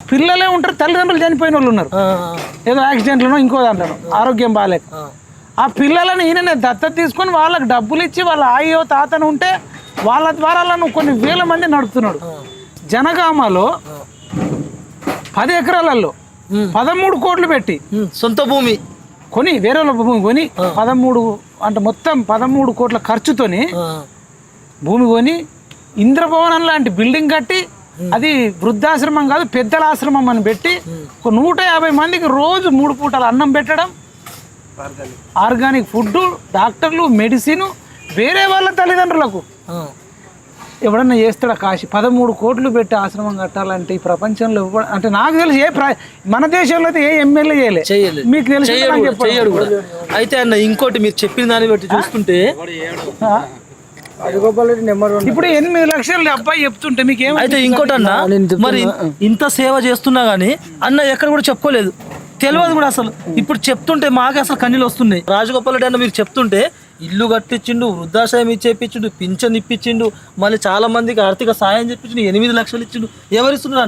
పిల్లలే ఉంటారు తల్లిదండ్రులు చనిపోయిన వాళ్ళు ఉన్నారు ఏదో యాక్సిడెంట్లోనో ఇంకో దాంట్లోనో ఆరోగ్యం బాగాలేక ఆ, పిల్లలని ఈయననే దత్తత తీసుకొని వాళ్ళకి డబ్బులు ఇచ్చి వాళ్ళ ఆయో తాతను ఉంటే వాళ్ళ ద్వారా నువ్వు కొన్ని వేల మంది నడుపుతున్నాడు. జనగామలో పది ఎకరాలలో. పదమూడు కోట్లు పెట్టి సొంత భూమి. కొని వేరే వాళ్ళ భూమి కొని పదమూడు అంటే మొత్తం పదమూడు కోట్ల ఖర్చుతోని భూమి కొని ఇంద్రభవనం లాంటి బిల్డింగ్ కట్టి అది వృద్ధాశ్రమం కాదు పెద్దల ఆశ్రమం అని పెట్టి ఒక నూట యాభై మందికి రోజు మూడు పూటలు అన్నం పెట్టడం ఆర్గానిక్. ఫుడ్ డాక్టర్లు మెడిసిన్ వేరే వాళ్ళ తల్లిదండ్రులకు. ఎవడన్నా చేస్తాడా కాశీ? పదమూడు కోట్లు పెట్టి ఆశ్రమం కట్టాలంటే ఈ ప్రపంచంలో అంటే నాకు తెలిసి ఏ ప్ర- మన దేశంలో అయితే ఏ ఎమ్మెల్యే చేయలే. చేయలేదు. మీకు తెలిసి అయితే అన్న ఇంకోటి మీరు చెప్పిన దాన్ని బట్టి చూస్తుంటే ఆ? ఇప్పుడు ఎనిమిది లక్షలు అబ్బాయి చెప్తుంటే మీకు అయితే ఇంకోటి అన్న మరి ఇంత సేవ చేస్తున్నా గానీ అన్న ఎక్కడ కూడా చెప్పుకోలేదు. తెలియదు కూడా అసలు. ఇప్పుడు చెప్తుంటే మాకే అసలు కన్నీళ్ళు వస్తున్నాయి. రాజగోపాల్ రెడ్డి అన్న మీరు చెప్తుంటే ఇల్లు కట్టించిండు వృద్ధాశ్రయం ఇచ్చేపించిండు పింఛన్ ఇప్పించిండు మళ్ళీ చాలా మందికి ఆర్థిక సాయం చెప్పించిండు ఎనిమిది లక్షలు ఇచ్చిండు. ఎవరిస్తున్నారు